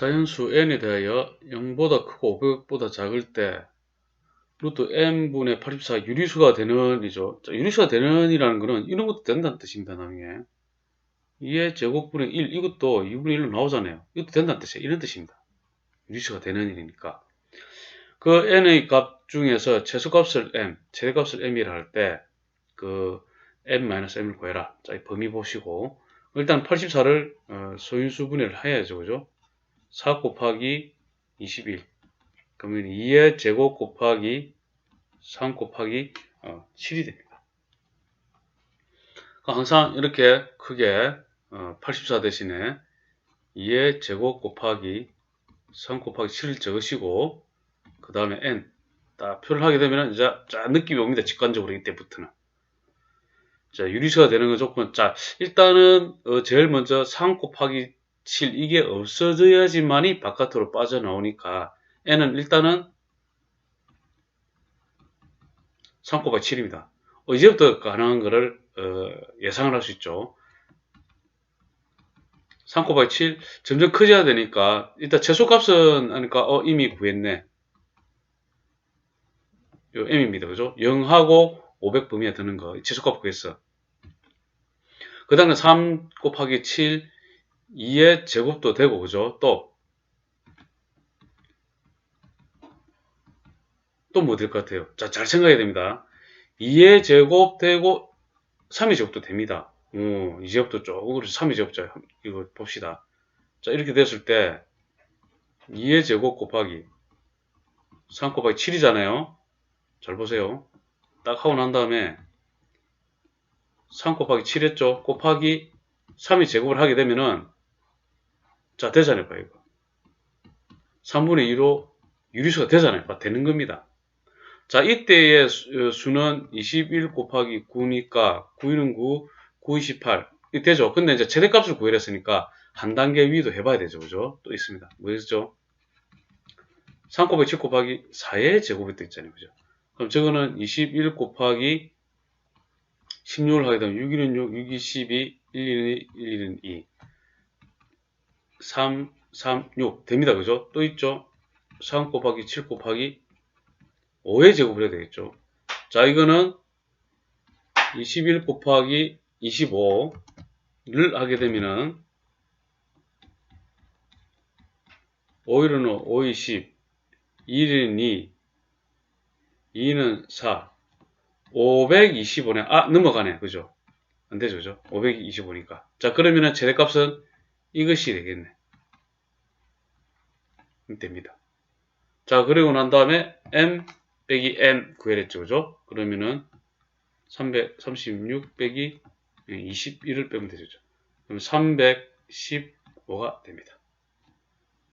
자연수 n에 대하여 0보다 크고 500보다 작을 때 루트 n분의 84 유리수가 되는 이죠. 자, 유리수가 되는 이라는 거는 이런 것도 된다는 뜻입니다. 나중에 2의 제곱분의 1 이것도 2분의 1로 나오잖아요. 이것도 된다는 뜻이에요. 이런 뜻입니다. 유리수가 되는 일이니까 그 n의 값 중에서 최소값을 m, 최대값을 m이라 할 때 그 m-m을 구해라. 자, 이 범위 보시고 일단 84를 어, 소인수 분해를 해야죠. 그죠? 4 곱하기 21 그러면 2의 제곱 곱하기 3 곱하기 어, 7이 됩니다. 그러니까 항상 이렇게 크게 어, 84 대신에 2의 제곱 곱하기 3 곱하기 7을 적으시고 그 다음에 n 딱 표를 하게 되면 이제 자 느낌이 옵니다. 직관적으로 이때부터는 자 유리수가 되는 건 조건 자 일단은 어, 제일 먼저 3 곱하기 7 이게 없어져야지만이 바깥으로 빠져나오니까 n은 일단은 3 곱하기 7입니다. 어, 이제부터 가능한 거를 어, 예상을 할 수 있죠. 3 곱하기 7 점점 커져야 되니까 일단 최소값은 하니까 어 이미 구했네. 요 m입니다. 그죠? 0하고 500 범위에 드는 거 최소값 구했어. 그 다음에 3 곱하기 7 2의 제곱도 되고 그죠? 또 또 뭐 될 것 같아요? 자, 잘 생각해야 됩니다. 2의 제곱 되고 3의 제곱도 됩니다. 어, 2제곱도 조금 그렇죠. 3의 제곱 자 이거 봅시다. 자, 이렇게 됐을 때 2의 제곱 곱하기 3 곱하기 7이잖아요. 잘 보세요. 딱 하고 난 다음에 3 곱하기 7 했죠? 곱하기 3의 제곱을 하게 되면은 자, 되잖아요. 봐, 이거. 3분의 2로 유리수가 되잖아요. 봐, 되는 겁니다. 자, 이때의 어, 수는 21 곱하기 9니까 9는 9, 9, 28. 이 되죠? 근데 이제 최대값을 구해냈으니까 한 단계 위도 해봐야 되죠. 그죠? 또 있습니다. 뭐였죠? 3 곱하기 7 곱하기 4의 제곱이 또 있잖아요. 그죠? 그럼 저거는 21 곱하기 16을 하게 되면 6, 1은 6, 6, 2, 12, 1, 1은 1, 1은 2. 3, 3, 6 됩니다. 그죠? 또 있죠? 3 곱하기 7 곱하기 5의 제곱을 해야 되겠죠. 자, 이거는 21 곱하기 25를 하게 되면은 5일은 5, 20, 1은 2, 2는 4, 525네. 아, 넘어가네. 그죠? 안 되죠. 그죠? 525니까. 자, 그러면은 최대값은 이것이 되겠네. 됩니다. 자, 그리고 난 다음에 m 빼기 n 구해냈죠. 그죠? 그러면은 336 빼기 21을 빼면 되죠. 그럼 315가 됩니다.